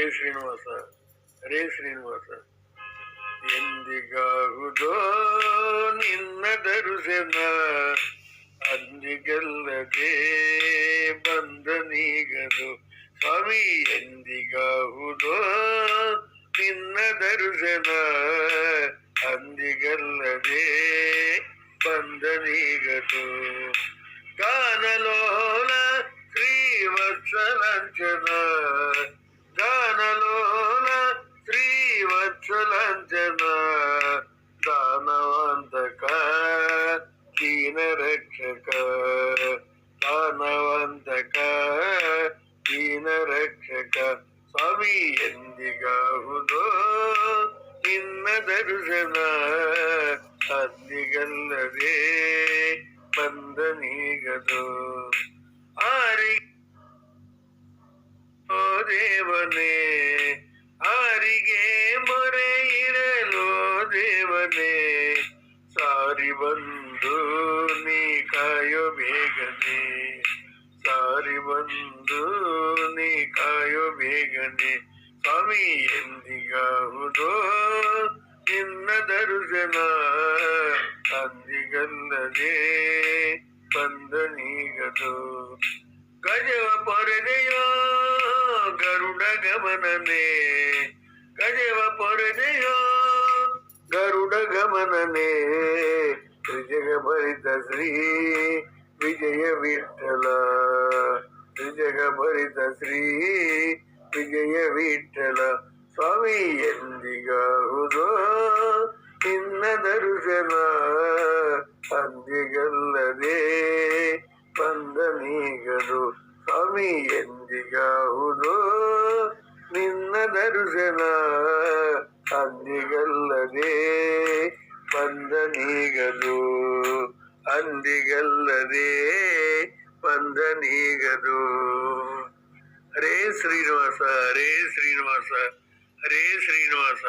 ಹರೇ ಶ್ರೀನಿವಾಸ ಹರೇ ಶ್ರೀನಿವಾಸ. ಎಂದಿಗಾಗುದೋ ನಿನ್ನ ದರುಸೆನ, ಅಂದಿಗಲ್ಲದೆ ಬಂದ ನೀಗದು. ಸ್ವಾಮಿ, ಎಂದಿಗಾಗುದೋ ನಿನ್ನ ದರುಸೆನ, ಅಂದಿಗಲ್ಲದೆ ಬಂದ ನೀಗದು. ಗಾನಲೋಲ ಶ್ರೀವತ್ಸಲಾಂಚನ ಶ್ರೀವತ್ಸಲಾಂಚನ ದಾನವಂತಕ, ದೀನ ರಕ್ಷಕ. ದಾನವಂತಕ, ದೀನ ರಕ್ಷಕ. ಸ್ವಾಮಿ ಎಂದಿಗಾಹುದೋ ನಿನ್ನ ದರ್ಶನ. ಬಂದ ನೀಗದು. ಆರಿ ದೇವನೇ. ಸಾರಿ ಬಂದು ನೀ ಕಾಯೋ ಬೇಗನೆ ಸಾರಿ ಬಂದು ನೀ ಕಾಯೋ ಬೇಗನೆ ಸ್ವಾಮಿ ಎಂದಿಗಾಹುದೋ ನಿನ್ನ ದರ್ಶನ ಅಂದಿಗಲ್ಲದೆ ಬಂದ ನೀಗದು ಗಜವ ಪೊರೆದೆಯೋ ಗರುಡ ಗಮನನೆ ಗಜವ ಪೊರೆದೆಯೋ ಗರುಡ ಗಮನನೆ ತ್ರಿಜಗ ಭರಿತ ಶ್ರೀ ವಿಜಯ ವಿಠಲ ತ್ರಿಜಗ ಭರಿತ ಶ್ರೀ ವಿಜಯ ವಿಠಲ ಸ್ವಾಮಿ ಎಂದಿಗಾಹುದೋ ನಿನ್ನ ದರ್ಶನ ಅಂದಿಗಲ್ಲದೆ ಬಂದ ನೀಗದು ಸ್ವಾಮಿ ಎಂದಿಗಾಹುದೋ ನಿನ್ನ ದರ್ಶನ ಅಂದಿಗಲ್ಲದೆ ಬಂದ ನೀಗದು ಅಂದಿಗಲ್ಲದೆ ಬಂದ ನೀಗದು ಹರೇ ಶ್ರೀನಿವಾಸ ಹರೇ ಶ್ರೀನಿವಾಸ ಹರೇ ಶ್ರೀನಿವಾಸ.